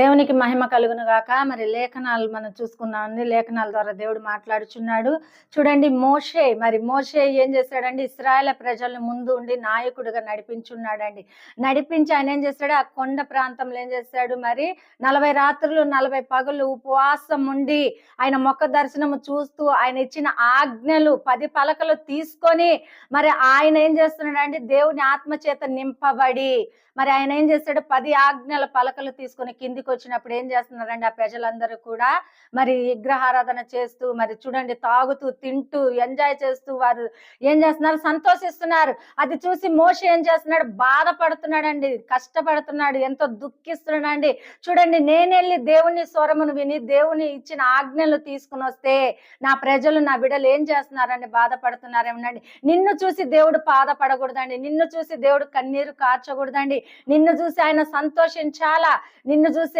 దేవునికి మహిమ కలుగును గాక. మరి లేఖనాలు మనం చూసుకున్నామండి లేఖనాల ద్వారా దేవుడు మాట్లాడుచున్నాడు. చూడండి మోషే మరి మోషే ఏం చేశాడండి ఇస్రాయల ప్రజలను ముందు ఉండి నాయకుడిగా నడిపించున్నాడండి. నడిపించి ఆయన ఏం చేశాడు ఆ కొండ ప్రాంతంలో ఏం చేశాడు మరి నలభై రాత్రులు నలభై పగులు ఉపవాసం ఉండి ఆయన మొక్క దర్శనము చూస్తూ ఆయన ఇచ్చిన ఆజ్ఞలు పది పలకలు తీసుకొని మరి ఆయన ఏం చేస్తున్నాడండి? దేవుని ఆత్మ చేత నింపబడి మరి ఆయన ఏం చేస్తాడు? పది ఆజ్ఞల పలకలు తీసుకొని కింది కిందికి వచ్చినప్పుడు ఏం చేస్తున్నారండి? ఆ ప్రజలందరూ కూడా మరి విగ్రహారాధన చేస్తూ మరి చూడండి తాగుతూ తింటూ ఎంజాయ్ చేస్తూ వారు ఏం చేస్తున్నారు? సంతోషిస్తున్నారు. అది చూసి మోషి ఏం చేస్తున్నాడు? బాధపడుతున్నాడండి కష్టపడుతున్నాడు ఎంతో దుఃఖిస్తున్నాడండి. చూడండి నేనెళ్ళి దేవుని స్వరమును విని దేవుని ఇచ్చిన ఆజ్ఞలు తీసుకుని వస్తే నా ప్రజలు నా బిడ్డలు ఏం చేస్తున్నారండి? బాధపడుతున్నారేమోనండి. నిన్ను చూసి దేవుడు బాధపడకూడదండి. నిన్ను చూసి దేవుడు కన్నీరు కార్చకూడదండి నిన్ను చూసి ఆయన సంతోషించాలా? నిన్ను చూసి